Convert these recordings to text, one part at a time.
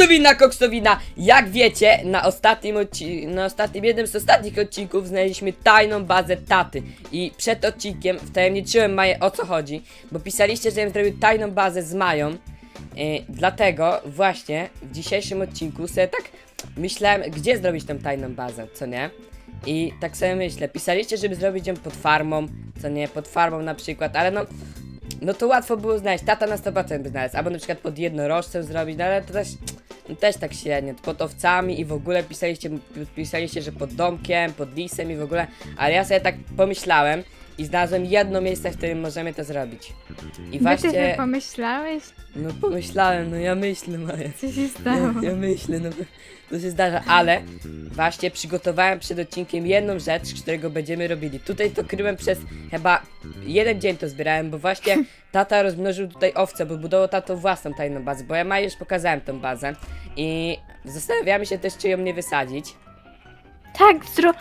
Koksowina, koksowina! Jak wiecie, na ostatnim odci- na ostatnim, jednym z ostatnich odcinków znaleźliśmy tajną bazę taty. I przed odcinkiem wtajemniczyłem Maję o co chodzi, bo pisaliście, żebym zrobił tajną bazę z Mają. Yy, dlatego właśnie w dzisiejszym odcinku sobie tak myślałem, gdzie zrobić tą tajną bazę, co nie? I tak sobie myślę, pisaliście, żeby zrobić ją pod farmą, co nie, pod farmą na przykład, ale no, no to łatwo było znaleźć, tata na 100% by znalazł, albo na przykład pod jednorożcem zrobić, no ale to też, też tak średnio, pod owcami i w ogóle pisaliście, pisaliście, że pod domkiem, pod lisem i w ogóle, ale ja sobie tak pomyślałem i znalazłem jedno miejsce, w którym możemy to zrobić. I Ty też właśnie, pomyślałeś? no pomyślałem, no ja myślę, Maja. Co się stało? Ja, ja myślę, no to się zdarza, ale właśnie przygotowałem przed odcinkiem jedną rzecz, którego będziemy robili. Tutaj to kryłem przez chyba jeden dzień to zbierałem, bo właśnie tata rozmnożył tutaj owce, bo budował tato własną tajną bazę, bo ja ma już pokazałem tą bazę i zastanawiamy się też, czy ją nie wysadzić. Tak, zro...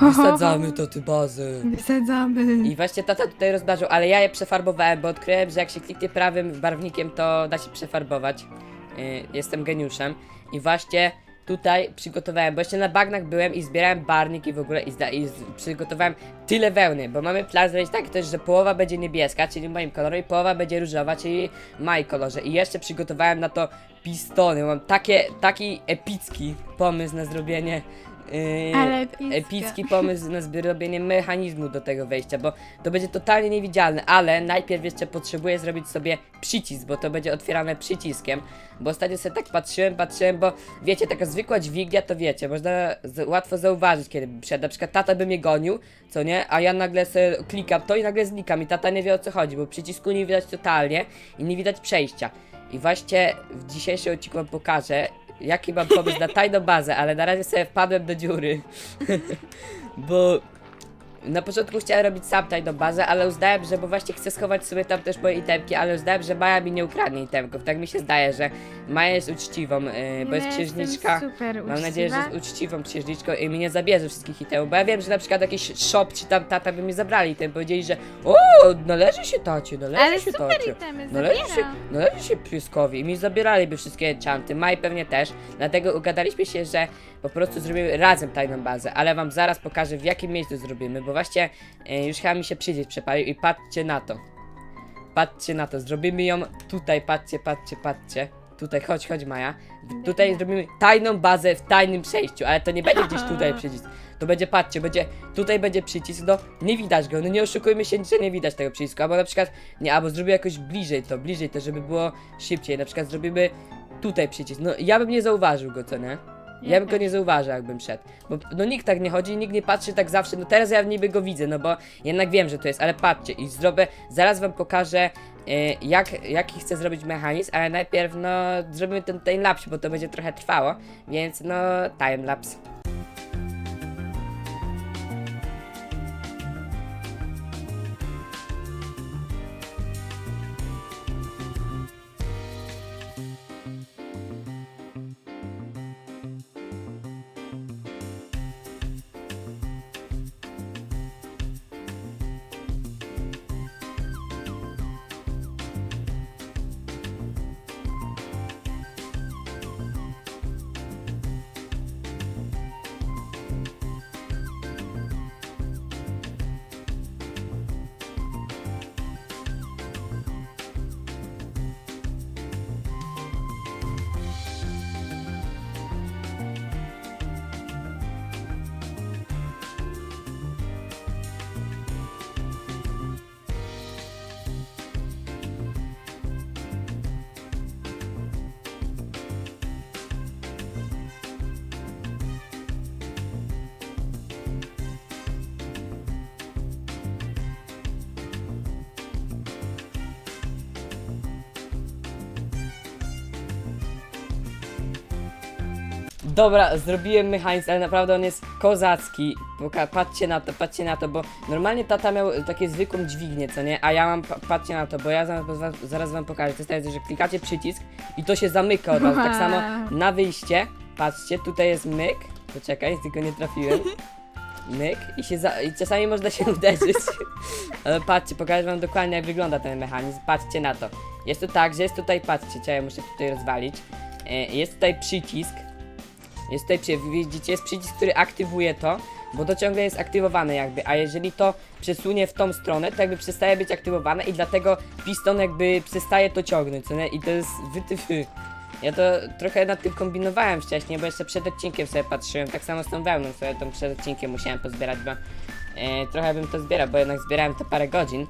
Wysadzamy to ty bazę. Wysadzamy. I właśnie tata tutaj rozdarzył, ale ja je przefarbowałem, bo odkryłem, że jak się kliknie prawym barwnikiem, to da się przefarbować. Yy, jestem geniuszem. I właśnie tutaj przygotowałem, bo jeszcze na bagnach byłem i zbierałem barwnik i w ogóle i, zda, i z, przygotowałem tyle wełny, bo mamy plan zrobić tak też, że połowa będzie niebieska, czyli w moim kolorze i połowa będzie różowa, czyli w moim kolorze. I jeszcze przygotowałem na to pistony. Mam takie, taki epicki pomysł na zrobienie yy, Ale epicka. epicki pomysł na zrobienie mechanizmu do tego wejścia, bo to będzie totalnie niewidzialne, ale najpierw jeszcze potrzebuję zrobić sobie przycisk, bo to będzie otwierane przyciskiem, bo ostatnio sobie tak patrzyłem, patrzyłem, bo wiecie, taka zwykła dźwignia, to wiecie, można z, łatwo zauważyć, kiedy przyjdę, na przykład tata by mnie gonił, co nie, a ja nagle sobie klikam to i nagle znikam i tata nie wie o co chodzi, bo przycisku nie widać totalnie i nie widać przejścia. I właśnie w dzisiejszym odcinku wam pokażę, jaki mam pomysł na tajną bazę, ale na razie sobie wpadłem do dziury. Bo na początku chciałem robić sam tajną bazę, ale uznałem, że bo właśnie chcę schować sobie tam też moje itemki, ale uznałem, że Maja mi nie ukradnie itemków. Tak mi się zdaje, że Maja jest uczciwą, yy, bo jest Ja księżniczka. jestem super Mam nadzieję, że uczciwa. jest uczciwą księżniczką i mi nie zabierze wszystkich itemów, bo ja wiem, że na przykład jakiś shop czy tam tata by mi zabrali item, powiedzieli, że o, należy się tacie, należy Ale się super tacie. itemy, Należy się, należy się pieskowi i mi zabieraliby wszystkie enchanty, Maj pewnie też, dlatego ugadaliśmy się, że po prostu zrobimy razem tajną bazę, ale wam zaraz pokażę w jakim miejscu zrobimy, bo właśnie e, już chyba mi się przyjdzie przepalił i patrzcie na to. Patrzcie na to, zrobimy ją tutaj, patrzcie, patrzcie, patrzcie. Tutaj, chodź, chodź Maja. W- Tutaj zrobimy tajną bazę w tajnym przejściu, ale to nie będzie gdzieś tutaj przycisk. To będzie, patrzcie, będzie, tutaj będzie przycisk, no nie widać go, no nie oszukujmy się, że nie widać tego przycisku, albo na przykład, nie, albo zrobię jakoś bliżej to, bliżej to, żeby było szybciej, na przykład zrobimy tutaj przycisk, no ja bym nie zauważył go, co nie? Ja bym go nie zauważył, jakbym szedł. Bo no nikt tak nie chodzi, nikt nie patrzy tak zawsze. No teraz ja niby go widzę, no bo jednak wiem, że to jest, ale patrzcie i zrobię, zaraz wam pokażę e, jak, jaki chcę zrobić mechanizm, ale najpierw no zrobimy ten timelapse, bo to będzie trochę trwało, więc no timelapse. Dobra, zrobiłem mechanizm, ale naprawdę on jest kozacki. Poka- patrzcie na to, patrzcie na to, bo normalnie tata miał takie zwykłą dźwignię, co nie? A ja mam, pa- patrzcie na to, bo ja zaraz, wam- zaraz wam pokażę. To jest tak, że klikacie przycisk i to się zamyka od razu. Tak samo na wyjście, patrzcie, tutaj jest myk. Poczekaj, tylko nie trafiłem. Myk i się za- i czasami można się uderzyć. Ale patrzcie, pokażę wam dokładnie jak wygląda ten mechanizm. Patrzcie na to. Jest to tak, że jest tutaj, patrzcie, co ja muszę tutaj rozwalić. e, jest tutaj przycisk. Przy- widzicie, jest przycisk, który aktywuje to, bo to ciągle jest aktywowane jakby, a jeżeli to przesunie w tą stronę, to jakby przestaje być aktywowane i dlatego piston jakby przestaje to ciągnąć, co nie? I to jest wytyfy. Ja to trochę nad tym kombinowałem wcześniej, bo jeszcze przed odcinkiem sobie patrzyłem, tak samo z tą wełną, sobie tą przed odcinkiem musiałem pozbierać, bo e, trochę bym to zbierał, bo jednak zbierałem to parę godzin.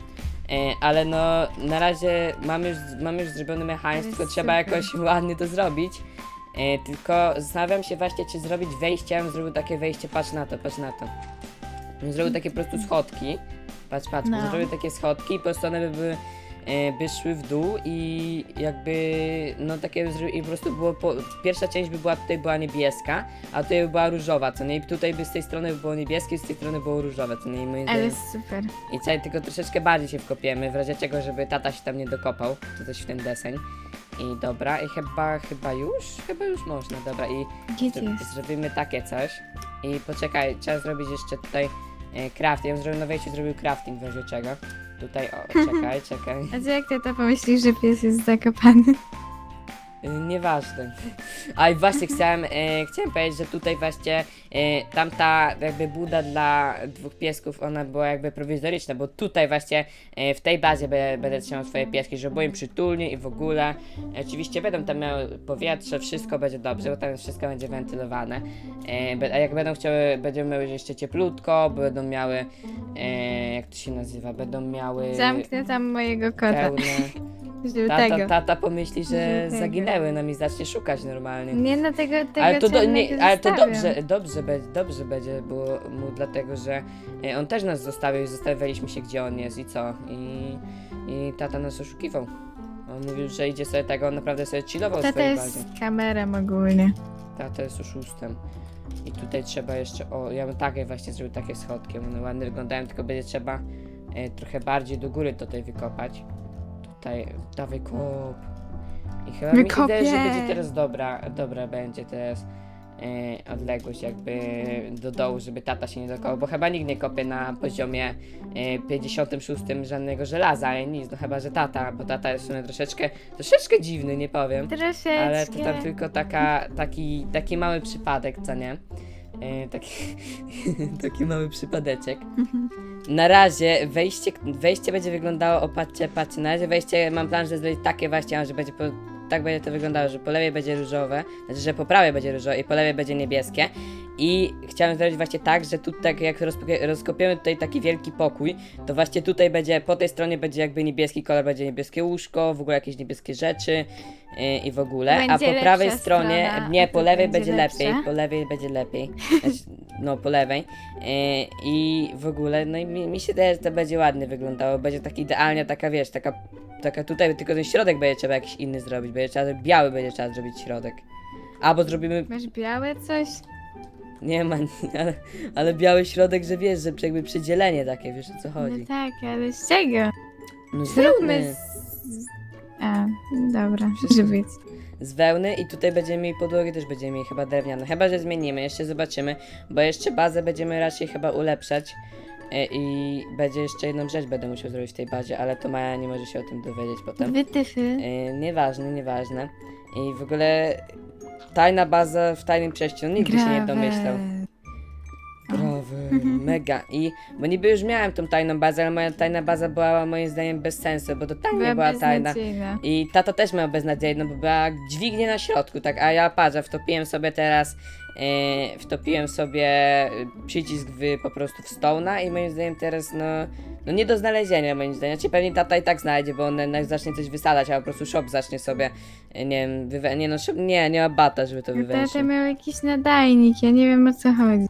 E, ale no, na razie mam już, mam już zrobiony mechanizm, Ale tylko trzeba jakoś ładnie to zrobić. E, tylko zastanawiam się właśnie, czy zrobić wejście, ja bym zrobił takie wejście, patrz na to, patrz na to. Bym zrobił takie po prostu schodki. Patrz, patrz, bym No. zrobił takie schodki i po prostu one by były, e, by szły w dół i jakby, no takie i po prostu było, po, pierwsza część by była, tutaj była niebieska, a tutaj by była różowa, co nie? I tutaj by z tej strony by było niebieskie, z tej strony było różowe, co nie? I moim Ale super. i tutaj tylko troszeczkę bardziej się wkopiemy, w razie czego, żeby tata się tam nie dokopał, czy coś w ten deseń. I dobra, i chyba, chyba już? Chyba już można, dobra, i Gdzie ty zro- jest? zrobimy takie coś. I poczekaj, trzeba zrobić jeszcze tutaj e, crafting, ja bym zrobił na wejściu, zrobił crafting w razie czego. Tutaj, o, czekaj, czekaj. A co jak tata pomyśli, że pies jest zakopany? Y, Nieważne. A i właśnie chciałem, e, chciałem powiedzieć, że tutaj właśnie e, tamta jakby buda dla dwóch piesków, ona była jakby prowizoryczna, bo tutaj właśnie e, w tej bazie be, będę trzymał swoje pieski, żeby było im przytulnie i w ogóle. Oczywiście będą tam miały powietrze, wszystko będzie dobrze, bo tam wszystko będzie wentylowane. E, a jak będą chciały, będą miały jeszcze cieplutko, będą miały, e, jak to się nazywa, będą miały Zamknę tam mojego kota. pełne... Żółtego. Tata, tata pomyśli, że Żółtego. zaginęły nam i zacznie szukać normalnie. Nie na tego, tego ale to, do, czarnego nie, ale to zostawiam. dobrze, dobrze, będzie, dobrze będzie było mu, dlatego że e, on też nas zostawił i zostawialiśmy się gdzie on jest i co. I, i tata nas oszukiwał. On mówił, że idzie sobie tego, on naprawdę sobie chillował w Tata swojej jest bazie. z kamerą ogólnie. Tata jest oszustem. I tutaj trzeba jeszcze, o, ja bym takie właśnie zrobił takie schodki, one ładnie wyglądają, tylko będzie trzeba e, trochę bardziej do góry tutaj wykopać. Tutaj, dawaj kop. I chyba mi się Wykopię. wydaje, że będzie teraz dobra, dobra będzie teraz e, odległość jakby do dołu, żeby tata się nie dokopał, bo chyba nikt nie kopie na poziomie e, 56 żadnego żelaza, ale nic, no chyba, że tata, bo tata jest w sumie troszeczkę, troszeczkę dziwny, nie powiem. Troszeczkę. Ale to tam tylko taka, taki, taki mały przypadek, co nie? E, taki, taki mały przypadeczek. Na razie wejście, wejście będzie wyglądało, o patrzcie, patrzcie, na razie wejście mam plan, że zrobić takie właśnie, że będzie po, tak będzie to wyglądało, że po lewej będzie różowe, znaczy, że po prawej będzie różowe i po lewej będzie niebieskie. I chciałem zrobić właśnie tak, że tu tak jak rozkopiemy tutaj taki wielki pokój, to właśnie tutaj będzie, po tej stronie będzie jakby niebieski kolor, będzie niebieskie łóżko, w ogóle jakieś niebieskie rzeczy yy, i w ogóle, a Będzie po prawej stronie, strona, nie, a po lewej będzie lepiej, po lewej będzie lepiej, znaczy, no po lewej. Yy, i w ogóle, no i mi, mi się że to będzie ładnie wyglądało, będzie taki idealnie, taka wiesz, taka, taka tutaj, tylko ten środek będzie trzeba jakiś inny zrobić, będzie trzeba, biały będzie trzeba zrobić środek. Albo zrobimy Masz białe coś? nie ma, ale, ale biały środek, że wiesz, że jakby przydzielenie takie, wiesz o co No chodzi. tak, ale z czego? No z Zróbmy wełny, z... A, dobra, może być. z wełny i tutaj będziemy mieli podłogi, też będziemy mieli chyba drewniane. Chyba, że zmienimy, jeszcze zobaczymy, bo jeszcze bazę będziemy raczej chyba ulepszać e, i będzie jeszcze jedną rzecz będę musiał zrobić w tej bazie, ale to Maja nie może się o tym dowiedzieć potem. Wytyfy. E, nieważne, nieważne. I w ogóle tajna baza w tajnym przejściu, no nigdy się nie domyślał. Brawy, mega. I bo niby już miałem tą tajną bazę, ale moja tajna baza była moim zdaniem bez sensu, bo to tak nie była tajna. beznadziejna. I tata też miał beznadziejną, bo była dźwignia na środku, tak, a ja patrzę, wtopiłem sobie teraz, e, wtopiłem sobie przycisk w, po prostu w Stone'a i moim zdaniem teraz, no, no nie do znalezienia moim zdaniem, znaczy pewnie tata i tak znajdzie, bo on jednak zacznie coś wysadzać, a po prostu shop zacznie sobie, e, nie wiem, wywe- nie no, shop, nie, nie ma bata, żeby to wywęszyć. Tata miał jakiś nadajnik, ja nie wiem o co chodzi.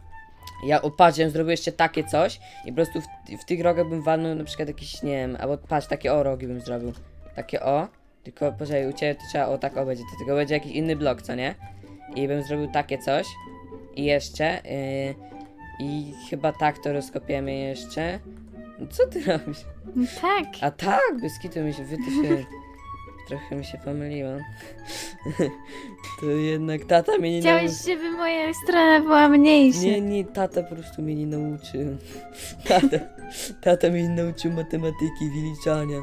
Ja o, patrz, ja bym zrobił jeszcze takie coś i po prostu w, w tych rogach bym walnął na przykład jakiś, nie wiem, albo patrz, takie o rogi bym zrobił. Takie o, tylko poczekaj, u Ciebie to trzeba o tak o będzie, to tylko będzie jakiś inny blok, co nie? I bym zrobił takie coś i jeszcze yy, i chyba tak to rozkopiemy jeszcze. No Co ty robisz? No tak. A tak, bez kitu mi się wytyfy. Trochę mi się pomyliło. to jednak tata mnie nie Chciałeś, nauczył. żeby moja strona była mniejsza. Nie, nie, tata po prostu mnie nie nauczył. Tata, tata mnie nie nauczył matematyki, wyliczania.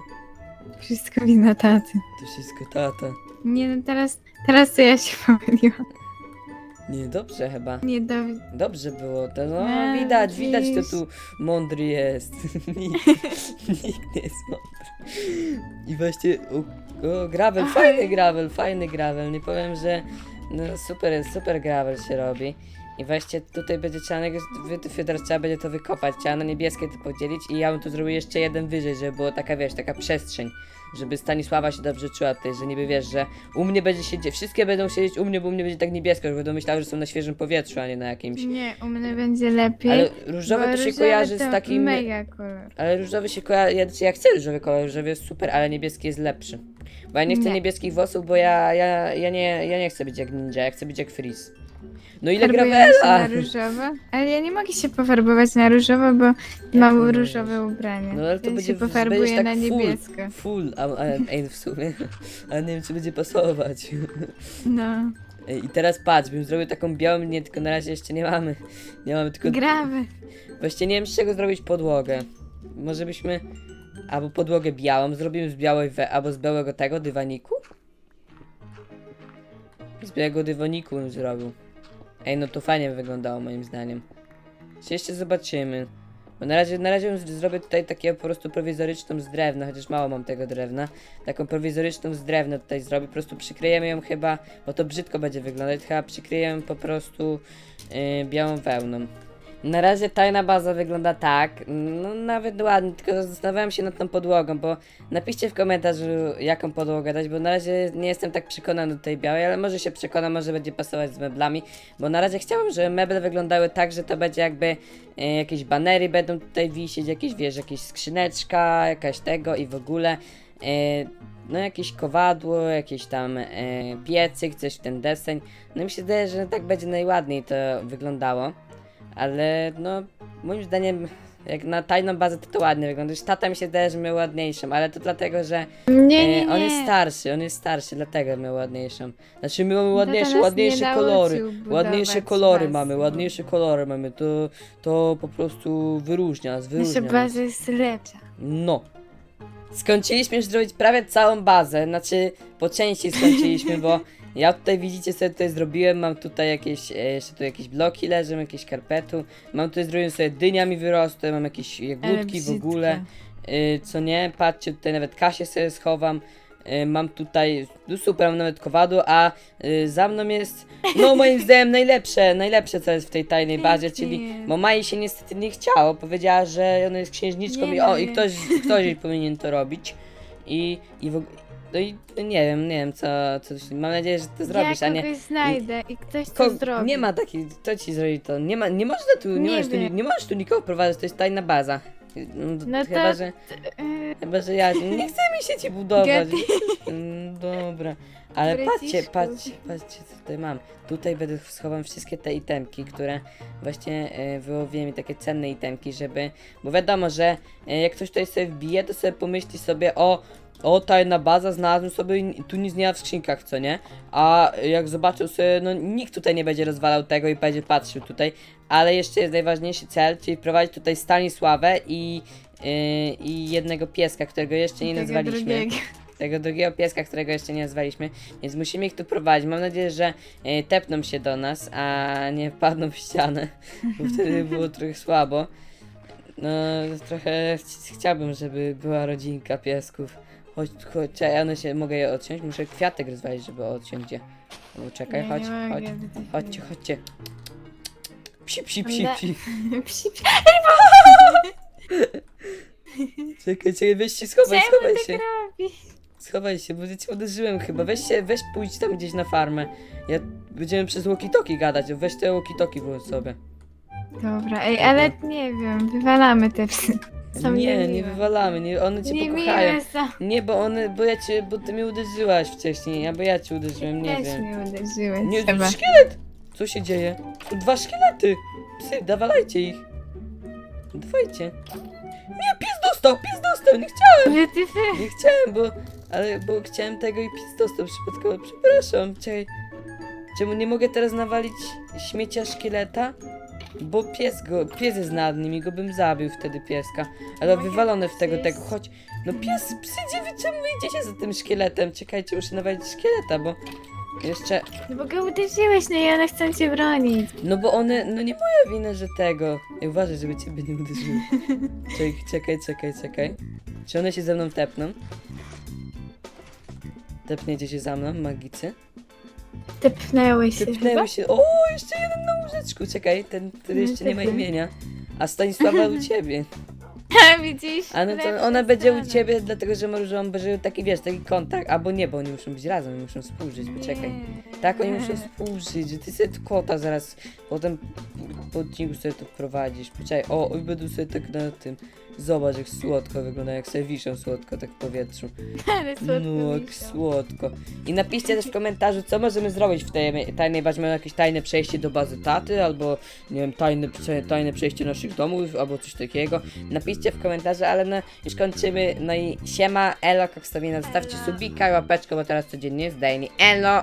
Wszystko wina taty. To wszystko tata. Nie, no teraz, teraz to ja się pomyliłam. Nie, dobrze chyba. Nie, do... Dobrze było, to no Nie, widać, widać kto widzisz. tu mądry jest. nikt, nikt nie jest mądry. I właśnie, o, o gravel, fajny gravel, fajny gravel, nie powiem, że no super, super gravel się robi. I właśnie tutaj będzie trzeba, wy- trzeba będzie to wykopać, trzeba na niebieskie to podzielić i ja bym tu zrobił jeszcze jeden wyżej, żeby było taka, wiesz, taka przestrzeń. Żeby Stanisława się dobrze czuła tutaj, że niby wiesz, że u mnie będzie siedzieć, wszystkie będą siedzieć u mnie, bo u mnie będzie tak niebiesko, że będą myślały, że są na świeżym powietrzu, a nie na jakimś Nie, u mnie będzie lepiej. ale różowe bo to się różowy kojarzy z to takim. Mega kolor. Ale różowy się kojarzy. Ja, ja chcę różowy kolor, różowy jest super, ale niebieski jest lepszy. Bo ja nie chcę Nie. niebieskich włosów, bo ja, ja, ja, nie, ja nie chcę być jak ninja, ja chcę być jak Freeze. No ile się gravela! na różowo, ale ja nie mogę się pofarbować na różowo, bo mam nie różowe ubranie. No ale to Więc będzie się będziesz pofarbuję tak na full. niebiesko. Full, a, a ej, w sumie. Ale nie wiem, czy będzie pasować. No, Ej, I teraz patrz, bym zrobił taką białą linię, tylko na razie jeszcze nie mamy. Nie mamy tylko. grawy. Właściwie nie wiem, z czego zrobić podłogę. Może byśmy albo podłogę białą, zrobimy z białej we, albo z białego tego dywaniku? Z białego dywaniku bym zrobił. Ej, no to fajnie wyglądało moim zdaniem. Jeszcze zobaczymy. Bo na razie, na razie zrobię tutaj taką po prostu prowizoryczną z drewna, chociaż mało mam tego drewna. Taką prowizoryczną z drewna tutaj zrobię, po prostu przykryjemy ją chyba, bo to brzydko będzie wyglądać, chyba przykryjemy po prostu yy, białą wełną. Na razie tajna baza wygląda tak, no nawet ładnie, tylko zastanawiałem się nad tą podłogą, bo napiszcie w komentarzu jaką podłogę dać, bo na razie nie jestem tak przekonany do tej białej, ale może się przekonam, może będzie pasować z meblami, bo na razie chciałbym, żeby meble wyglądały tak, że to będzie jakby e, jakieś banery będą tutaj wisieć, jakieś wiesz, jakieś skrzyneczka, jakaś tego i w ogóle. E, no jakieś kowadło, jakiś tam e, piecyk, coś w ten deseń. No mi się wydaje, że tak będzie najładniej to wyglądało. Ale no, moim zdaniem, jak na tajną bazę to to ładnie wygląda. Już tata mi się wydaje, że miał ładniejszą, ale to dlatego, że Nie, nie, nie. on jest starszy, on jest starszy, dlatego miał ładniejszą. Znaczy my mamy Tata ładniejsze, nas ładniejsze kolory. Ładniejsze kolory baz. mamy, ładniejsze kolory mamy. To, to po prostu wyróżnia nas, wyróżnia Nasza nas. baza jest lepsza. No. Skończyliśmy już zrobić prawie całą bazę, znaczy po części skończyliśmy, bo ja tutaj widzicie sobie tutaj zrobiłem, mam tutaj jakieś, e, jeszcze tu jakieś bloki leżą, jakieś karpetu, mam tutaj zrobiłem sobie dynia mi wyrosły, mam jakieś jagódki w ogóle, e, co nie, patrzcie tutaj nawet Kasię sobie schowam, e, mam tutaj, no super, mam nawet kowadło, a e, za mną jest, no moim zdaniem najlepsze, najlepsze co jest w tej tajnej bazie, czyli, jest. bo Mai się niestety nie chciało, powiedziała, że ona jest księżniczką Nie i no, o, i nie. ktoś, ktoś jej powinien to robić. I, i w ogóle, no i nie wiem, nie wiem co, co, mam nadzieję, że to zrobisz, ja a nie, kogoś znajdę i ktoś to Ko- zrobi. nie ma takiej, kto ci zrobi to, nie ma, nie można tu, nie, Nie możesz tu, nie, wiem. nie możesz tu nikogo prowadzić, to jest tajna baza. No, No to- chyba, że, Yy, chyba, że ja, nie chce mi się ci budować. Mm, Dobra, ale patrzcie, patrzcie, patrzcie co tutaj mam. Tutaj będę schowam wszystkie te itemki, które właśnie e, wyłowiłem i takie cenne itemki, żeby, bo wiadomo, że e, jak ktoś tutaj sobie wbije, to sobie pomyśli sobie o o, tajna baza, znalazłem sobie, tu nic nie ma w skrzynkach, co nie? A jak zobaczył sobie, no nikt tutaj nie będzie rozwalał tego i będzie patrzył tutaj, ale jeszcze jest najważniejszy cel, czyli wprowadzić tutaj Stanisławę i, yy, i jednego pieska, którego jeszcze nie nazwaliśmy drugiego. tego drugiego pieska, którego jeszcze nie nazwaliśmy, więc musimy ich tu prowadzić. Mam nadzieję, że e, tepną się do nas, a nie wpadną w ścianę, bo wtedy było trochę słabo. No, trochę ch- chciałbym, żeby była rodzinka piesków. Chodź, chodź, czekaj, ja one się, mogę je odciąć? Muszę kwiatek rozwalić, żeby odciąć gdzie. Albo czekaj, Ja chodź, nie chodź, mogę tutaj chodźcie, chodźcie. Psi, psi, psi, psi. Psi, psi. Czekaj, czekaj, weź się, schowaj, Czemu schowaj tak się. robi? Schowaj się, bo ja cię uderzyłem chyba. Weź się, weź pójdź tam gdzieś na farmę. Ja będziemy przez walkie-talkie gadać. Weź te walkie-talkie włącz sobie. Dobra, ej, ale nie wiem, wywalamy te psy. Nie, nie niemiłe. wywalamy, nie, one cię Nie pokochają. są. Nie, bo one, bo ja cię, bo ty mnie uderzyłaś wcześniej, albo ja cię uderzyłem, nie Też wiem. mnie uderzyłeś Nie, chyba. szkielet! Co się dzieje? Tu Dwa szkielety! Psy, dawalajcie ich. Dawajcie. Nie, pies dostał, pies dostał, nie chciałem. Wy, ty, wy. Nie chciałem, bo. Ale bo chciałem tego i pies dostał przypadkowo. Przepraszam, czekaj. Czemu nie mogę teraz nawalić śmiecia szkieleta? Bo pies go, pies jest nad nim i go bym zabił wtedy pieska. Ale No wywalone w tego, tego, chodź. No pies, psydzie, wy czemu idziecie za tym szkieletem? Czekajcie, muszę nawalić szkieleta, bo jeszcze... No bo go uderzyłeś, no i one chcą cię bronić. No bo one, no nie moja wina, że tego. Ej, uważaj, żeby ciebie nie uderzyły. Czekaj, czekaj, czekaj, czekaj. Czy one się ze mną tepną? Tepniecie się za mną, magicy? Tepnęły się chyba. Tepnęły się. O, jeszcze jeden na łóżeczku. Czekaj, ten, który jeszcze nie ma imienia. A Stanisława u ciebie. Ha, widzisz? A no to ona będzie u ciebie, dlatego że może będzie taki, wiesz, taki kontakt. Albo nie, bo oni muszą być razem, oni muszą współżyć. Poczekaj. Tak, oni muszą współżyć, że ty sobie tu kota zaraz potem po odcinku sobie to prowadzisz. Poczekaj, o, oj, będę sobie tak na tym. Zobacz, jak słodko wygląda, jak sobie wiszą słodko tak w powietrzu. Ale słodko No, jak słodko. I napiszcie też w komentarzu, co możemy zrobić w tej tajnej bazie. Mamy jakieś tajne przejście do bazy taty, albo nie wiem, tajne, prze- tajne przejście naszych domów, albo coś takiego. Napiszcie w komentarzu, ale no, już kończymy. No i siema, elo, jak wstawienia, zostawcie subika, łapeczkę, bo teraz codziennie jest daily. Elo!